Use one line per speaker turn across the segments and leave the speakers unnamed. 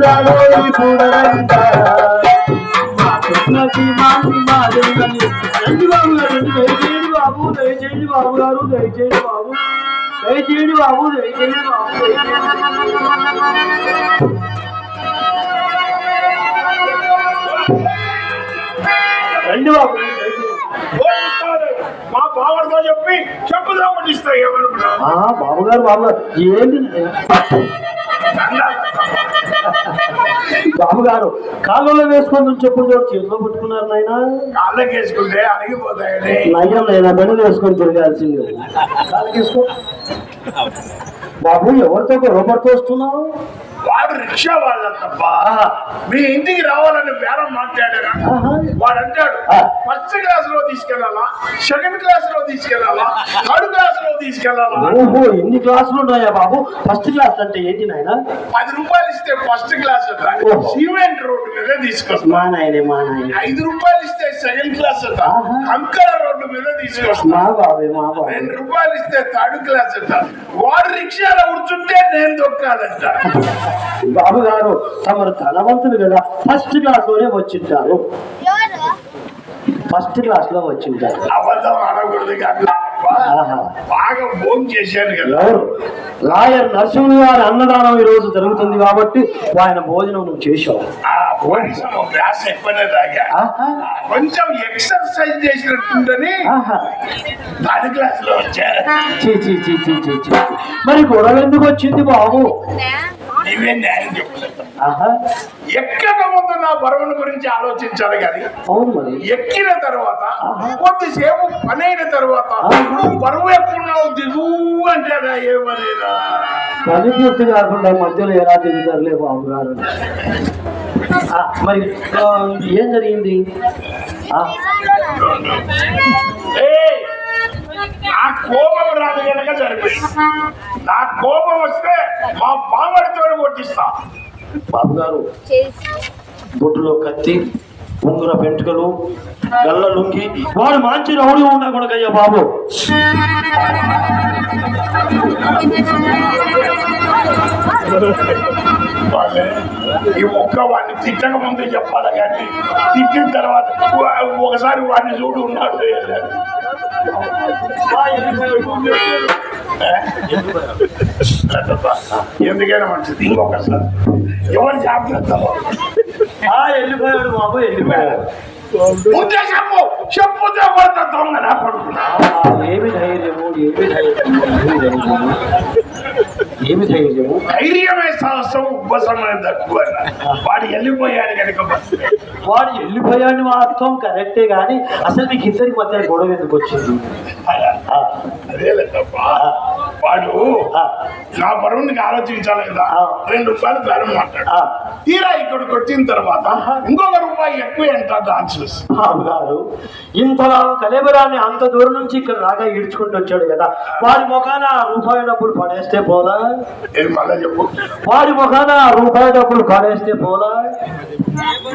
రాబోయి బాబు దయచేయండి బాబు దయచేయండి బాబు గారు దయచేయండి బాబు దయచేయండి బాబు దయచేయండి బాబు రండి బాబు దయచేయండి.
బావడితో చెప్పి చెప్పుదా కొట్టిస్తాయి ఏమనుకున్నావు?
ఆ బాబుగారు బాబుగారు ఏంటి? బాబుగారు కాళ్ళలో వేసుకొని చెప్పులు చోటు చేతిలో పట్టుకున్నారు నాయన.
కాళ్ళకి వేసుకుంటే అడిగిపోతాయని
నయ్యం లేదా బెడలు వేసుకొని తిరగాల్సింది. కాళ్ళకి వేసుకో. బాబు ఎవరితో గొడవపడుతూ వస్తున్నావు?
వాడు రిక్షా
ఆహా.
మీ ఇంటికి రావాలని బేరం మాట్లాడారా. వాడు అంటాడు. ఫస్ట్ క్లాస్లో తీసుకెళ్ళాలా సెకండ్ క్లాస్లో తీసుకెళ్ళాలా థర్డ్ క్లాస్లో తీసుకెళ్ళాలా
ఓహో ఎన్ని క్లాసులు ఉన్నాయా బాబు? ఫస్ట్ క్లాస్ అంటే ఏంటి నాయన?
పది రూపాయలు ఇస్తే ఫస్ట్ క్లాస్. సిమెంట్ రోడ్డు మీద తీసుకొస్తా.
మా నాయనే మా నాయనే.
ఐదు రూపాయలు ఇస్తే సెకండ్ క్లాస్. కంకర రోడ్డు మీద తీసుకొస్తా.
మా బాబే మా బాబే.
రెండు రూపాయలు ఇస్తే థర్డ్ క్లాస్ వాడు రిక్షాలో కూర్చుంటే నేను దొక్కాలంట.
బాబు గారు తమరు ధనవంతులు కదా. ఫస్ట్ క్లాస్లోనే వచ్చింటారు. ఫస్ట్ క్లాస్లో వచ్చింటారు.
అబద్ధం అనకూడదు. బాగా భోజనం చేశాను కదా.
లాయర్ నరసింహులు గారి అన్నదానం ఈ రోజు జరుగుతుంది కాబట్టి ఆయన భోజనం నువ్వు చేశావు.
ఆ కొంచెం గ్లాస్ ఎక్కువనే తాగా. కొంచెం ఎక్సర్సైజ్ చేసినట్టుందని. థర్డ్ క్లాస్లో వచ్చారు.
మరి గొడవ ఎందుకు వచ్చింది బాబు?
నీవే న్యాయం చెప్తా
ఆహా.
ఎక్కక ముందు నా బరువును గురించి ఆలోచించాలి కానీ
అవును మరి.
ఎక్కిన తర్వాత కొద్దిసేపు పని అయిన తర్వాత ఇప్పుడు బరువు ఎక్కున్నావు దిగు అంటారా ఏమనేదా
పని పూర్తి కాకుండా మధ్యలో ఎలా తిరుగుతారులే బాబు గారు? ఆ, మరి ఏం జరిగింది!
నా కోపం రాదు కనుక సరిపోయింది నా కోపం వస్తే మా బావడితో కొట్టిస్తా.
బాబు గారు బొట్టులో కత్తి ముందున పెంటుకలు గల్ల లుంగి. వాడు మంచి రౌడీ ఉన్నా కొడుకయ్యా బాబు.
ఈ ఒక్క వాడిని తిట్టక ముందే చెప్పాలి కానీ తిట్టిన తర్వాత ఒకసారి వాడిని చూడు ఉన్నాడు ఎందుకైనా మంచిది. ఇంకొకసారి. ఎవరు జాగ్రత్త?
వెళ్ళిపోయాడు బాబు వెళ్ళిపోయాడు
ముందే చెప్పు చెప్పుతే కొడతా దొంగ నా కొడుకున్నా
ఆ, ఏమి ధైర్యము ఏమి ధైర్యము. ఏమి ధైర్యము ధైర్యము
సాహసం ఉపశమనం తక్కువ వాడు వెళ్ళిపోయాడు కనుక
వాడు వెళ్ళిపోయాడు వాస్తవం కరెక్టే కానీ అసలు మీకు ఇద్దరికి మధ్య గొడవ ఎందుకు వచ్చింది?
వాడు నా బరువునికి ఆలోచించాలి కదా. రెండు రూపాయలు బేరం మాట్లాడు. తీరా ఇక్కడికి వచ్చిన తర్వాత ఇంకొక రూపాయి ఎక్కువ ఎంత డాన్స్
బాబు గారు ఇంతలా కలేబరాన్ని అంత దూరం నుంచి ఇక్కడ రాగా ఈడ్చుకుంటూ వచ్చాడు కదా. వాడి ముఖాన రూపాయి డబ్బులు పడేస్తే
ఏం మళ్ళా చెప్పు?
వాడి ముఖాన రూపాయి డబ్బులు పడేస్తే పోలా.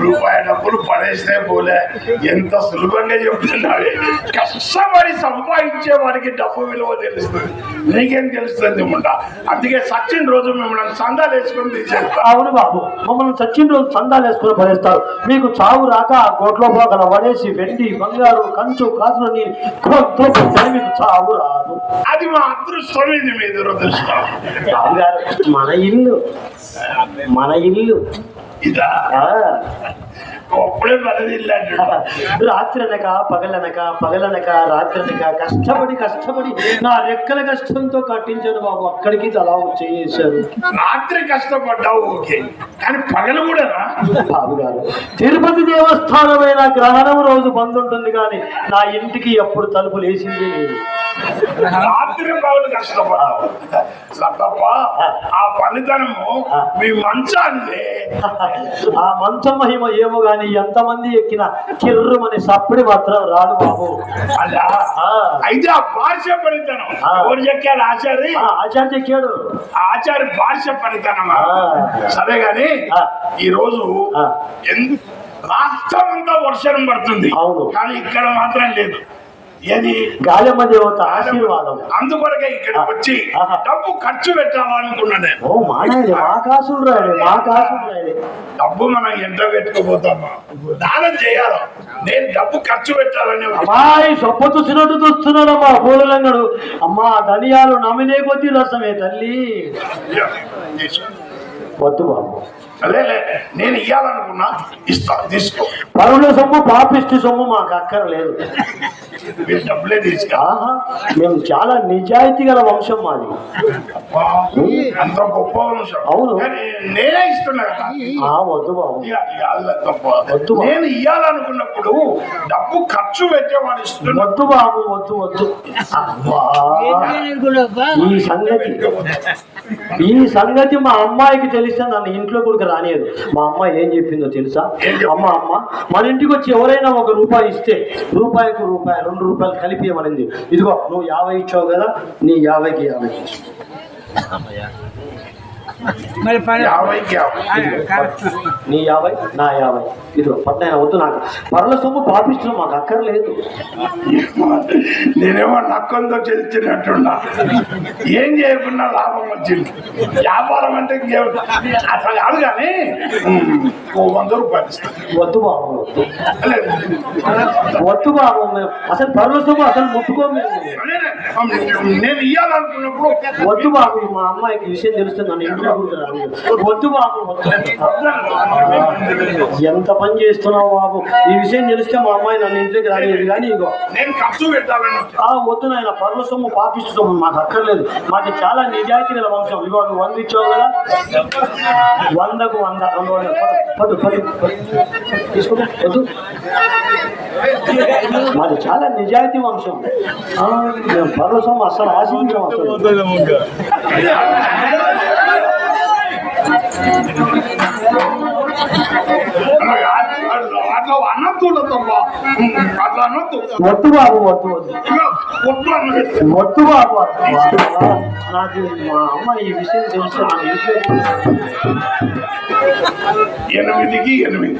రూపాయి డబ్బులు పడేస్తే పోలే. ఎంత సులభంగా చెప్తున్నావే? కష్టపడి సంపాదించే వాడికి డబ్బు విలువ తెలుస్తుంది. నీకేం తెలుస్తుంది ముండ? అందుకే సచిన్ రోజు మిమ్మల్ని సందాలు వేసుకొని తీసేస్తా
అవును బాబు. మమ్మల్ని చచ్చిన రోజు చందాలు వేసుకుని పడేస్తారు. మీకు చావు రాక ఆ కోట్లో పోగల పడేసి వెండి బంగారు కంచు కాసులు పెడితేనే మీకు చావు రాదు.
అది మా అదృష్టం ఇది మీ దురదృష్టం.
బాబు గారు మన ఇల్లు మన ఇల్లు
ఇదా
ఆ.
అప్పుడే
రాత్రి అనక పగలనక పగలనక రాత్రి అనక కష్టపడి కష్టపడి నా రెక్కల కష్టంతో కట్టించాను బాబు. అక్కడికి తలా చేశారు
రాత్రి కష్టపడ్డావు ఓకే. కానీ పగలు కూడా.
బాబు గారు తిరుపతి దేవస్థానమైన గ్రహణం రోజు బంద్ ఉంటుంది కానీ నా ఇంటికి ఎప్పుడు తలుపు లేచింది లేదు.
రాత్రి పగలు కష్టపడ్డావు తప్ప ఆ. ఫలితనము మీ మంచానిదే.
ఆ మంచం మహిమ ఏమో గాని ఎంతమంది ఎక్కిన కిర్రుమని సప్పుడు మాత్రం రాదు బాబు.
అలా? అయితే ఆ భాష
ఆ.
ఎవరు
ఆ, ఆచార్య ఎక్కాడు
ఆ ఆచారి భాష ఫలితనమా
ఆ.
సరే గాని. ఈ రోజు రాష్ట్రం అంతా వర్షం పడుతుంది.
అవును.
కానీ ఇక్కడ మాత్రం లేదు.
గాలమ్మ దేవత ఆశీర్వాదం.
అందుకొరకే ఇక్కడికి వచ్చి. డబ్బు ఖర్చు పెట్టాలనుకున్నా నేను.
ఓ మా నాయనే మా కాసులు రాయడే మా కాసులు రాయడే
డబ్బు మనం ఎంత పెట్టుకోపోతామా దానం చేయాలి. నేను డబ్బు ఖర్చు పెట్టాలని
అమ్మాయి సొప్ప చూసినట్టు చూస్తున్నాడమ్మా పూలలంగడు అమ్మా ధనియాలు నమిలే కొద్దీ రసమే తల్లి. వద్దు బాబు.
లేలే నేను ఇయ్యాలనుకున్నా ఇస్తా తీసుకో.
పరుల సొమ్ము పాపిష్టి సొమ్ము మాకు అక్కర్లేదు.
మీరు డబ్బులే తీసుకో.
మేము చాలా నిజాయితీ గల వంశం మాది.
అంత గొప్ప వంశం.
అవును.
నేనే ఇస్తున్నా కదా.
వద్దు బాబు. వద్దు.
నేను ఇయ్యాలనుకున్నప్పుడు డబ్బు ఖర్చు పెట్టేవాడు ఇస్తున్నా.
వద్దు బాబు వద్దు వద్దు. ఈ సంగతి. ఈ సంగతి మా అమ్మాయికి తెలిస్తే నన్ను ఇంట్లో కూడా రానియదు. మా అమ్మాయి ఏం చెప్పిందో తెలుసా? అమ్మ అమ్మ మన ఇంటికి వచ్చి ఎవరైనా ఒక రూపాయి ఇస్తే రూపాయికి రూపాయి రెండు రూపాయలు కలిపి ఇవ్వమనింది ఇదిగో నువ్వు యాభై ఇచ్చావు కదా నీ యాభైకి యాభై.
మరి
నీ యాభై నా యాభై. ఇదిగో పట్నైనా వద్దు నాకు పరుల సొమ్ము పాపిస్తున్నాం మాకు అక్కర్లేదు.
నేనేమో నక్కంతో చెల్చినట్టున్నా ఏం చేయకుండా లాభం వచ్చింది. వ్యాపారం అంటే ఇంకేం- అట్లా కాదు కానీ ఓ వంద రూపాయలు
వద్దు బాబు. వద్దు బాబు అసలు పరుల సొమ్ము అసలు ముట్టుకోము.
నేను ఇయ్యాలనుకున్నప్పుడు
వద్దు బాబు మా అమ్మాయికి విషయం తెలుస్తుంది వద్దు బాబు ఎంత పని చేస్తున్నావు బాబు? ఈ విషయం తెలిస్తే మా అమ్మాయి నన్ను ఇంట్లోకి రానియదు కానీ ఇగో. వద్దు నాయన పర్ల సొమ్ము పాపిస్తు సొమ్ము మాకు అక్కర్లేదు. మాకు చాలా నిజాయితీ గల వంశం. ఇగో నువ్వు వంద ఇచ్చావు కదా? వందకు వంద రెండు వందలు. పదు పదు పదు తీసుకుంటా వద్దు. మాది చాలా నిజాయితీ వంశం. మేము పర్ల సొమ్ము అసలు ఆశించాం అసలు.
అట్లా అట్లా అనొద్దు తప్ప అట్లా అనొద్దు
వద్దు బాబు వద్దు వద్దు
ఇగో, వద్దు అన్నది.
వద్దు బాబు అబ్బా, నాకు మా అమ్మ ఈ విషయం తెలిస్తే నా ఇంట్లో
ఎనిమిదికి ఎనిమిది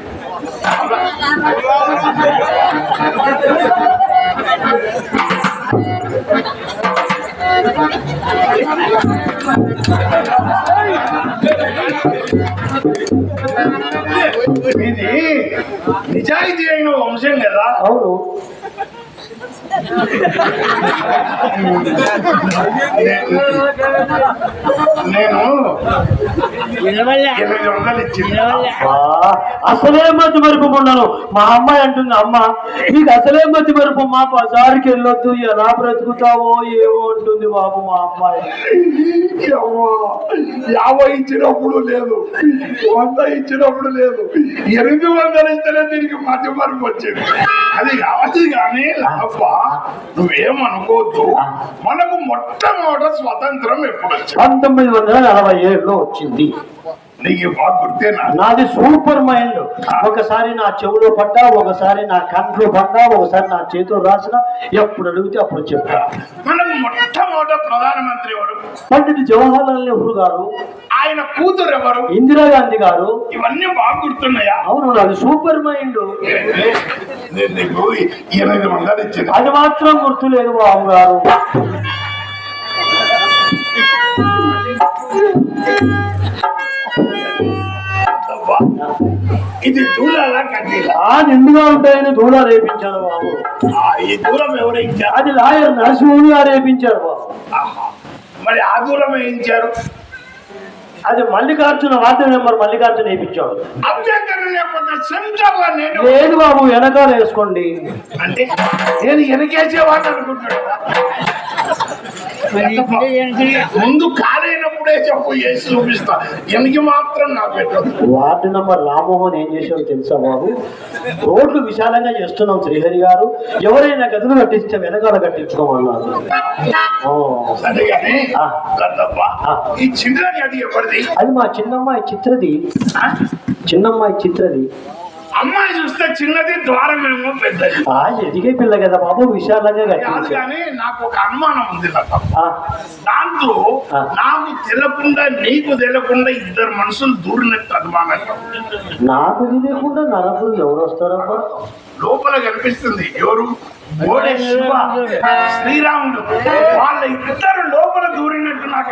ఇది నిజాయితీ అయిన వంశం కదా
అవును
నేను
అసలే మతి మరుపు ఉండను. మా అమ్మాయి అంటుంది అమ్మ నీకు అసలే మతి మరుపు మా బజారుకి వెళ్ళొద్దు ఎలా బ్రతుకుతావో ఏమో అంటుంది బాబు మా అమ్మాయి.
అమ్మా, యాభై ఇచ్చినప్పుడు లేదు వంద ఇచ్చినప్పుడు లేదు ఎనిమిది వందలు ఇస్తేనే దీనికి మధ్య మరుపు వచ్చింది. అది కావాలి కానీ లాభ నువ్వేమనుకోవద్దు. మనకు మొట్టమొదట స్వతంత్రం ఎప్పుడు వచ్చింది
పంతొమ్మిది వందల నలభై ఏడులో వచ్చింది.
నీకు బాగా గుర్తేనా?
నాది సూపర్ మైండ్. ఒకసారి నా చెవులో పడ్డా ఒకసారి నా కంట్లో పడ్డా ఒకసారి నా చేతిలో రాసిన ఎప్పుడు అడిగితే అప్పుడు
మనకు మొట్టమొదట ప్రధానమంత్రి ఎవరు?
పండిట్ జవహర్లాల్ నెహ్రూ గారు
ఆయన కూతురు ఎవరు?
ఇందిరాగాంధీ గారు.
ఇవన్నీ బాగా గుర్తున్నాయా?
అవును నాది సూపర్ మైండ్.
నేను నీకు ఎనిమిది వందలు ఇచ్చింది
అది మాత్రం గుర్తులేదు బాబు గారు.
ఇది దూలాలా
ఆ నిండుగా ఉంటాయని దూడ రేపించారు బాబు.
ఈ దూరం ఎవరు ఇచ్చారు?
అది లాయర్ నరసింహుడు గారు రేపించారు బాబు.
మరి ఆ దూరం వేయించారు
అది మల్లికార్జున వార్డు మెంబర్ మల్లికార్జున వేయించాడు
అభ్యంతరం నేను
లేదు బాబు వెనకాల వేసుకోండి.
అంటే నేను వెనకేసేవాడిని అనుకుంటాడు ముందు కాలైనప్పుడే చెప్పు వేసి చూపిస్తా. వెనక్కి మాత్రం నాకు పెట్టదు.
వార్డు నంబర్ రామ్మోహన్ ఏం చేశాడో తెలుసా బాబు? రోడ్లు విశాలంగా చేస్తున్నాం శ్రీహరి గారు. ఎవరైనా గదులు కట్టిస్తే వెనకాల కట్టించుకోమన్నారు.
ఈ చిన్నది అది ఎవరిది?
అది మా చిన్నమ్మాయి చిత్రది? చిన్నమ్మాయి చిత్రది.
అమ్మాయి చూస్తే చిన్నది ద్వారం ఏమో పెద్దది.
ఆ ఎదిగే పిల్ల కదా బాబు విశాలంగా
కాదు కానీ నాకు ఒక అనుమానం ఉంది నాకు
ఆ,
దాంతో. నాకు తెలియకుండా నీకు తెలియకుండా ఇద్దరు మనుషులు దూరినట్టు అనుమానం.
నాకు తెలియకుండా నరకులు ఎవరు వస్తారబ్బా?
లోపల కనిపిస్తుంది. ఎవరు? శ్రీరాముడు. వాళ్ళ ఇద్దరు లోపల దూరినట్టు నాకు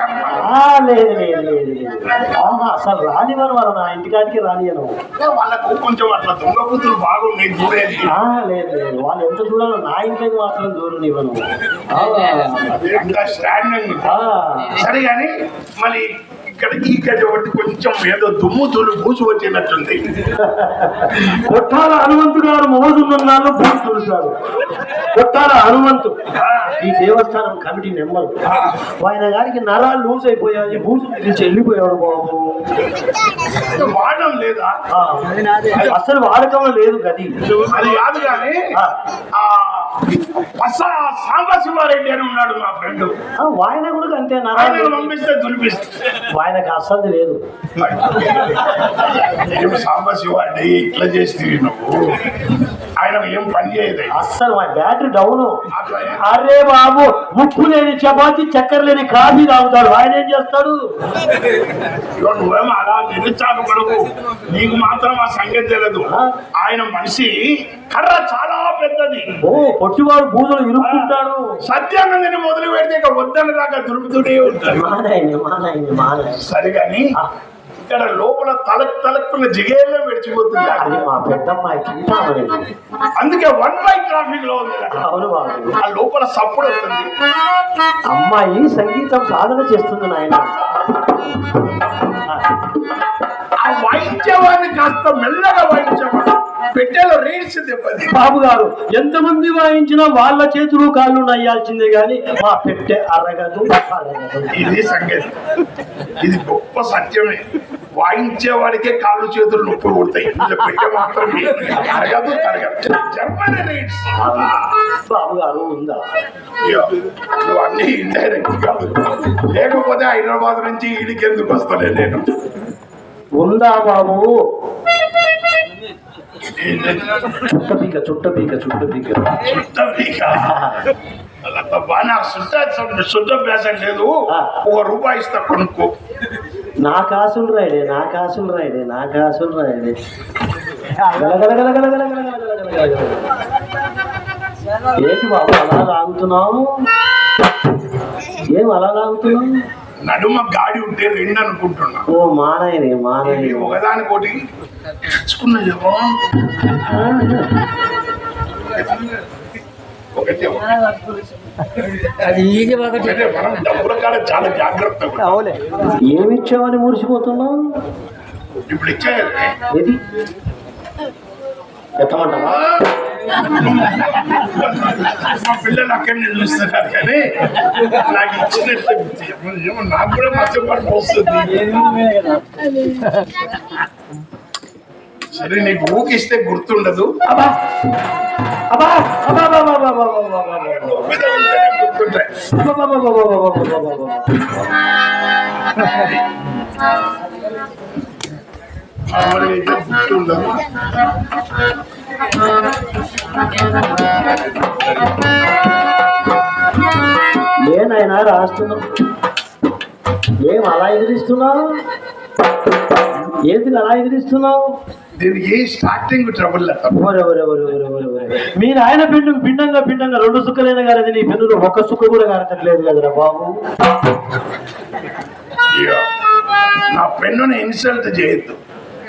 అసలు రాని రానివారు వాళ్ళ నా ఇంటికాడికి రానియను.
వాళ్ళకు కొంచెం అట్లా దొంగ కూతురు బాగున్నాయి దూరేది.
లేదు లేదు వాళ్ళు ఎంత దూరాలో నా ఇంట్లోకి మాత్రం దూరం ఇవ్వను
సరే కానీ మళ్ళీ ఇక్కడ ఈ గజ ఒకటి కొంచెం ఏదో దుమ్ము దులు పూసి వచ్చినట్టుంది.
కొట్టాల హనుమంతు గారు మోజున్నాను పూసుతారు కొట్టాల హనుమంతు. ఈ దేవస్థానం కమిటీ నెంబర్ ఆయన గారికి నరాలు లూజ్ అయిపోయాయి బూజు పిలిచి వెళ్ళిపోయాడు బాబు.
వాడడం లేదా?
అసలు వాడకం లేదు గది.
అది కాదు కానీ సాంబశివారెడ్డి అని ఉన్నాడు మా ఫ్రెండ్.
ఆయన కూడా అంతే నరాలు
పంపిస్తే దులిపిస్తే.
ఆయనకు అసలు లేదు.
సాంబశివ ఇట్లా చేసి నువ్వు. ఆయన ఏం పని చేయదు
అస్సలు మా బ్యాటరీ డౌన్. అరే బాబు ఉప్పు లేని చపాతి చక్కెర లేని కాఫీ తాగుతాడు. ఆయన ఏం చేస్తాడు?
నువ్వేమో అలా నిరుత్సాహ పడవు నీకు మాత్రం ఆ సంగతి తెలియదు ఆయన మనిషి కర్ర చాలా పెద్దది.
ఓ పొట్టివాడు బూజలు ఇరుక్కుంటాడు.
సత్యాన్ని మొదలు పెడితే ఇక వద్దని దాకా దురుపుతూనే ఉంటాడు. సరిగాని ఇక్కడ లోపల తలక్ తలక్కున్న జిగేళ్ళ విడిచిపోతుంది.
అది మా పెద్దమ్మాయికి
అందుకే వన్ బై ట్రాఫిక్లో ఉంది. ఆ లోపల సప్పుడు
అమ్మాయి సంగీతం సాధన చేస్తుంది నాయన.
ఆ వాయించేవాడిని కాస్త మెల్లగా వాయించేవాడు. పెట్టెలో రేట్స్
బాబు గారు ఎంతమంది వాయించినా వాళ్ళ చేతులు కాళ్ళు నయ్యాల్సిందే గాని మా పెట్టే అరగదు
ఇది సంగతి. ఇది గొప్ప సత్యమే. వాయించే వాడికే కాళ్ళు చేతులు నొప్పి కొడతాయి పెట్టె మాత్రం అరగదు
బాబు గారు ఉందా?
ఇండైరెక్ట్ లేకపోతే హైదరాబాద్ నుంచి ఇడికెందుకు వస్తానే నేను?
ఉందా బాబు? చుట్ట పీక చుట్ట పీక చుట్ట పీక
చుట్ట పీక నాకు లేదు ఒక రూపాయి ఇస్తా కొనుక్కో
నా కాసులు రాయడే నా కాసులు రాయడే నా కాసులు రాయడే ఏంటి బాబు అలా లాగుతున్నావు ఏం అలా లాగుతున్నావు
నడుమ గాడి ఉంటే రెండు అనుకుంటున్నా.
ఓ మారాయనే
ఒకదానికోటి? కాడ చాలా జాగ్రత్త ఏమి
ఇచ్చావని మురిసిపోతున్నావు?
ఇప్పుడు
ఇచ్చా ఎత్తమంటావా?
మా పిల్లలు అక్కడనే చూస్తున్నారు కానీ నాకు ఇచ్చినట్టు నాకు కూడా మధ్య పడుపు సరే నీకు ఊకిస్తే గుర్తుండదు గుర్తుంటాయి గుర్తుండదు
ఏనాయనా రాస్తున్నావు ఏం అలా ఎదిరిస్తున్నావు? ఏంటి అలా ఎదిరిస్తున్నావు?
దీనికి స్టార్టింగ్ ట్రబుల్ లేదు.
ఒరే, ఒరే, ఒరే, ఒరే, ఒరే, ఒరే. మీ నాయన పిండు పిండంగా పిండంగా రెండు సుక్కలైన గారది నీ పెన్నులో ఒక్క సుక్క కూడా గారతట్లేదు కదరా బాబు.
నా పెన్నుని ఇన్సల్ట్ చేయొద్దు.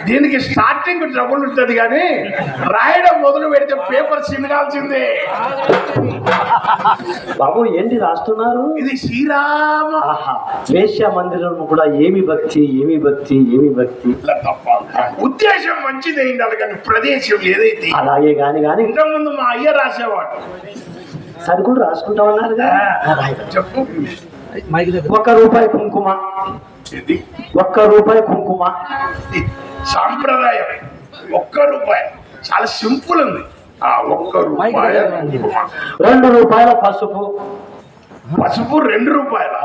దీనికి స్టార్టింగ్ ట్రబుల్ ఉంటుంది కానీ రాయడం మొదలు పెడితే పేపర్ చిన్నగాల్సిందే
బాబు ఏంటి రాస్తున్నారు?
ఇది శ్రీరామ.
ఆహా వేశ్య మందిరం కూడా ఏమి భక్తి ఏమి భక్తి ఏమి భక్తి?
ఉద్దేశం మంచిది ఉండాలి కానీ ప్రదేశం ఏదైతే?
అలాగే గాని గాని.
ఇంతకుముందు మా అయ్య రాసేవాడు.
సరుకులు రాసుకుంటామన్నారుగా
చెప్పు.
ఒక్క రూపాయి కుంకుమ. ఒక్క రూపాయి కుంకుమ.
సాంప్రదాయం. ఒక్క రూపాయి. చాలా సింపుల్ ఉంది. ఆ ఒక్క రూపాయ.
రెండు. రూపాయల పసుపు.
పసుపు రెండు రూపాయల?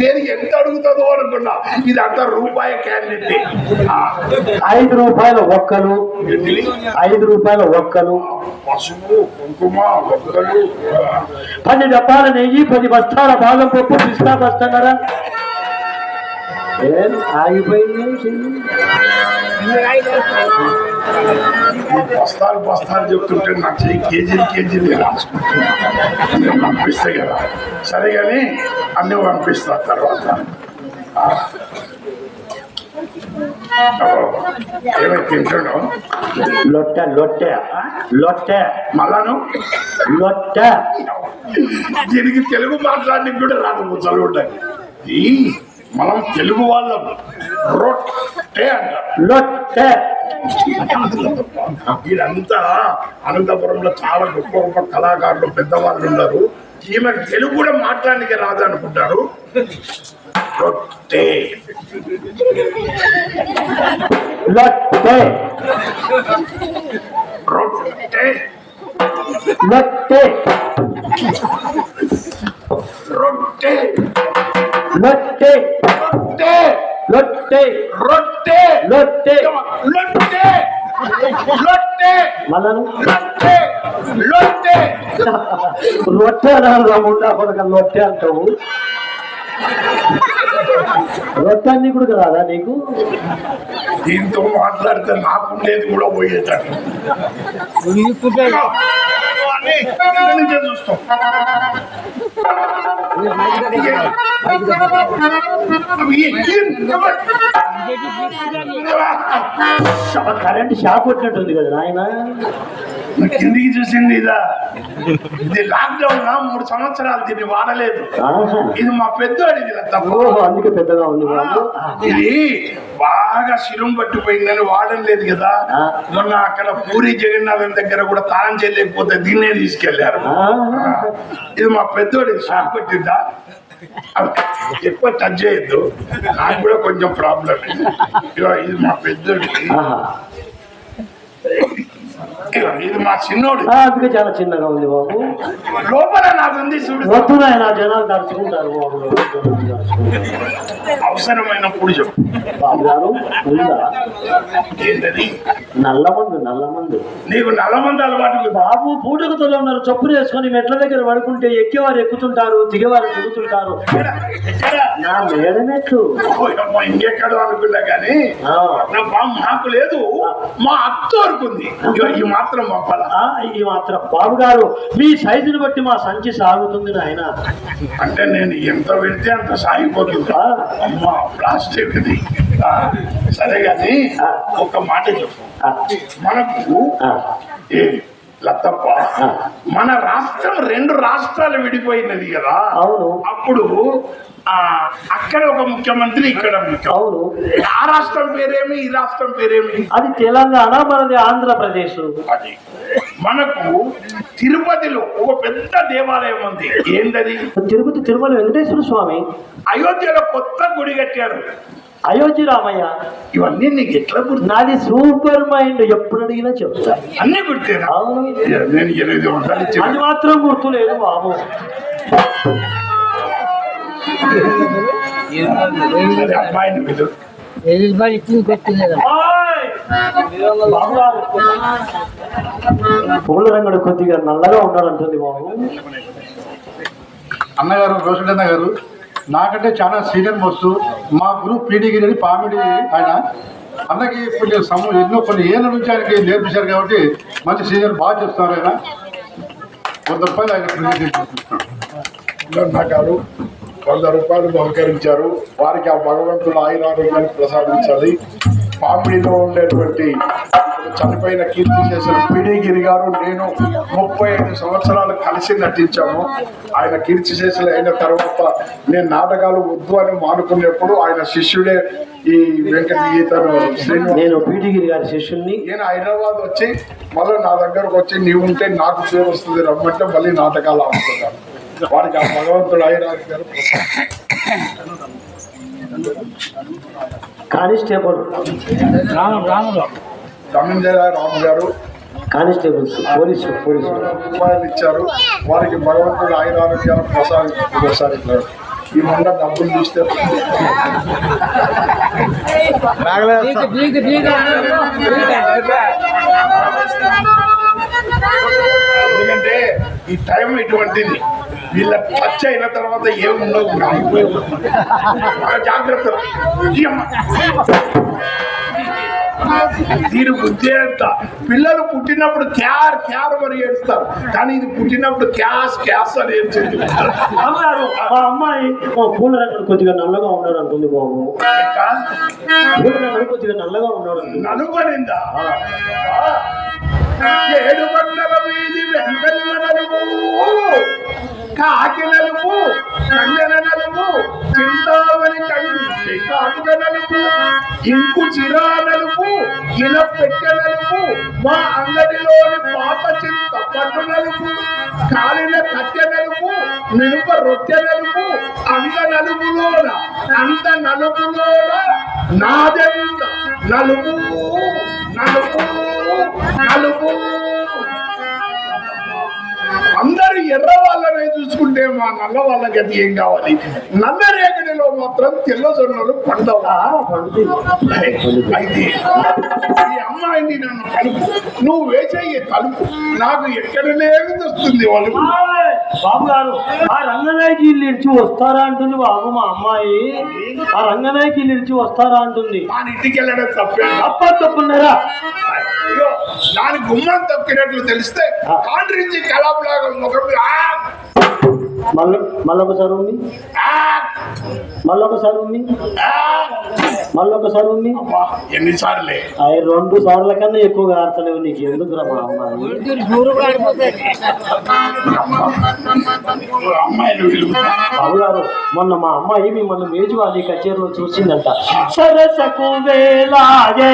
నేను ఎంత అడుగుతుందో అనుకున్నా. ఇది అంత రూపాయ క్యాండిడేట్.
ఐదు రూపాయల ఒక్కలు. ఐదు రూపాయల ఒక్కలు.
పసుపు కుంకుమ ఒక్కలు.
పది డబ్బాల నెయ్యి పది బస్తాల బాదం పప్పు పిస్తా బస్తారా ఏం ఆగిపోయింది?
బస్తాలు బస్తాలు చెప్తుంటే నాకు చెయ్యి కేజీలు కేజీలు రాసుకుంటున్నాను నేను పంపిస్తే కదా. సరే కానీ అన్నీ పంపిస్తా తర్వాత. ఆ. ఓ, ఏమై తింటున్నావు?
లొట్టె లొట్టె లొట్టె.
మళ్ళాను?
లొట్టె.
దీనికి తెలుగు మాట్లాడడానికి కూడా రాదు ఈ మనం తెలుగు వాళ్ళం. రొట్టె అంటారు
లొట్టె
వీళ్ళంతా అనంతపురంలో చాలా గొప్ప గొప్ప కళాకారులు పెద్దవాళ్ళు ఉన్నారు. ఈమెకు తెలుగు కూడా మాట్లాడడానికి రాదు అనుకుంటారు రొట్టె.
ఉండా కొడుక లొట్టె అంటావు. రొట్టె అన్ని కూడా రాదా నీకు?
దీంతో మాట్లాడితే నాకుండేది కూడా అవి
కరెంట్ షాక్ కొట్టినట్టుంది కదా నాయన.
కిందికి చూసింది ఇదా? ఇది లాక్డౌన్ మూడు సంవత్సరాలు దీన్ని వాడలేదు. ఇది మా
ఓహో అందుకే పెద్దగా ఉంది
ఇది బాగా శిరం పట్టిపోయిందని వాడలేదు కదా. మొన్న అక్కడ పూరి జగన్నాథం దగ్గర కూడా తాళం చేయలేకపోతే దీన్నే
తీసుకెళ్ళారు.
ఇది మా పెద్దోడి షాక్ పెట్టిద్దా ఎక్కువ టచ్ చేయొద్దు. నాకు కూడా కొంచెం ప్రాబ్లం ఇది మా పెద్దోడి
ఆహా.
ఇగో ఇది మా చిన్నోడి.
అందుకే చాలా చిన్నగా ఉంది బాబు.
లోపల నాకు ఉంది చూడు.
వద్దు నాయన జనాలు తడుచుకుంటారు బాబు.
అవసరమైనప్పుడు చెప్పు.
బాబు గారు ఉందా?
ఏంటది?
నల్ల మందు నల్ల మందు
నీకు నల్లమంది అలవాటు.
బాబు పూటకుతలో ఉన్నారు. చప్పులు వేసుకొని మెట్ల దగ్గర పడుకుంటే ఎక్కేవారు ఎక్కుతుంటారు దిగేవారు దిగుతుంటారు? నా మేడ మెట్లు.
ఓ అమ్మ, ఇంకెక్కడో అనుకున్నా కానీ నా మాకు లేదు. మా అత్త ఇగో ఈ మాత్రం పంపాల?
ఈ మాత్రం. బాబు గారు మీ సైజుని బట్టి మా సంచి సాగుతుంది నాయన.
అంటే నేను ఎంత పెడితే అంత సాగిపోతుంది. అమ్మా ప్లాస్టిక్ సరే కానీ ఒక మాట చెప్పు. మనకు లతప్ప. మన రాష్ట్రం రెండు రాష్ట్రాలు విడిపోయినది కదా.
అవును.
అప్పుడు అక్కడ ఒక ముఖ్యమంత్రి ఇక్కడ
అవును.
ఆ రాష్ట్రం పేరేమి ఈ రాష్ట్రం పేరేమి?
అది తెలంగాణ మనది ఆంధ్రప్రదేశ్.
అది. మనకు తిరుపతిలో ఒక పెద్ద దేవాలయం ఉంది. ఏంటది
తిరుపతి తిరుమల వెంకటేశ్వర స్వామి.
అయోధ్యలో కొత్త గుడి కట్టారు.
అయోధ్య రామయ్య
ఇవన్నీ నీకు ఎట్లా గుర్తు
నాది సూపర్ మైండ్ ఎప్పుడు అడిగినా చెప్తా.
అన్ని గుర్తేనా?
అవును.
నేను ఎనిమిది వందలు
అది
ఇచ్చిన
మాత్రం గుర్తు లేదు బాబు.
సరే, అమ్మాయిని పిలు
ఓయ్! బాబు గారు. పూల రంగుడు కొద్దిగా నల్లగా ఉండాలంటుంది బాబు.
అన్నగారు రోషడన్న గారు నాకంటే చాలా సీనియర్ మోస్ట్ మా గ్రూప్ పీడిగిరి అని పామిడి ఆయన. అన్నకి కొన్ని సమ ఎన్నో కొన్ని ఏళ్ళ నుంచి ఆయనకి నేర్పించారు కాబట్టి మంచి సీనియర్ బాగా చేస్తున్నారు ఆయన. వంద రూపాయలు ఆయన ప్రెజెంట్
గారు వంద రూపాయలు బహుకరించారు. వారికి ఆ భగవంతుడు ఆయుర ప్రసాదించాలి. పాపిడిలో ఉండేటువంటి చనిపోయిన కీర్తి చేసిన పిడిగిరి గారు నేను ముప్పై ఐదు సంవత్సరాలు కలిసి నటించాము. ఆయన కీర్తి చేసిన అయిన తర్వాత నేను నాటకాలు వద్దు అని మానుకున్నప్పుడు ఆయన శిష్యుడే ఈ వెంకట గీతను
నేను పీటిగిరి గారి శిష్యుల్ని
నేను హైదరాబాద్ వచ్చి మళ్ళీ నా దగ్గరకు వచ్చి నీవు ఉంటే నాకు పేరు వస్తుంది రమ్మంటే మళ్ళీ నాటకాలు ఆడుతున్నాను వారికి ఆ భగవంతుడు ఐరాజు గారు
కానిస్టేబుల్.
రాము రాముడు.
ధనంజయ రాము గారు.
Constables police police.
రూపాయలు ఇచ్చారు. వారికి భగవంతుడు ఆయురారోగ్యాలు ప్రసాది ప్రసాదించారు. ఈ మొండ డబ్బులు చూస్తే ఎందుకంటే ఈ టైం ఇటువంటిది. వీళ్ళ టచ్ అయిన తర్వాత ఏముండవు జాగ్రత్త. దీని బుద్ధి ఎంత? పిల్లలు పుట్టినప్పుడు క్యార్ క్యార్ మరి ఏడుస్తారు. కానీ ఇది పుట్టినప్పుడు క్యాస్ క్యాస్ అని ఏడ్చింది.
అమ్మగారు ఆ అమ్మాయి పూల రంగు కొద్దిగా నల్లగా ఉన్నాడు అంటుంది బాబు. పూల కొద్దిగా నల్లగా ఉన్నాడు
నలుగనిందా? ఏడు బండల వీధి వెంకన్న నలుగు కాకి నలుగు కంగన నలుగు చింతామణి కంటి కాటుక నలుపు ఇంకు చిరా నలుపు ఇన పెట్ట నలుపు మా అంగడిలోని పాత చింత పట్టు నలుపు కాలిన కట్టె నలుపు మినుప రొట్టె నలుపు అంత నలుగులోన అంత నలుగులోన నాదెంత నలుగు నలుగు నలుగు. అంద ఎర్ర వాళ్ళనే చూసుకుంటే మా నల్ల వాళ్ళ గతి ఏం కావాలి? నల్ల రేగడిలో మాత్రం తెల్ల జొన్నలు పండవు అయితే ఈ అమ్మాయిని నన్ను కలుపు. నువ్వు వేసే ఈ కలుపు. నాకు ఎక్కడనే వస్తుంది వాళ్ళు.
బాబు గారు ఆ రంగనాయకి ఇల్లు ఇడిచి వస్తారా అంటుంది బాబు మా అమ్మాయి. ఆ రంగనాయకి ఇల్లు ఇడిచి వస్తారా అంటుంది.
ఇంటికి వెళ్ళడం తప్పే
తప్ప తప్పున్నారా?
దాని గుమ్మం తప్పినట్లు తెలిస్తే కాండ్రించి కలాపులాగా ముఖం
మళ్ళీ మళ్ళొకసారి ఉంది. మళ్ళొకసారి ఉంది. మళ్ళొకసారి ఉంది.
ఎన్నిసార్లే.
అవి రెండు సార్ల కన్నా ఎక్కువగా ఆడతలేవు నీకు. ఎందుకురా మా అమ్మాయి
నూరు పడిపోతాయి
అమ్మాయిలు వీళ్ళు.
బాబు గారు మొన్న మా అమ్మాయి మిమ్మల్ని మేజువాణి కచేరీలో చూసిందంట. సరసకు వేలాయే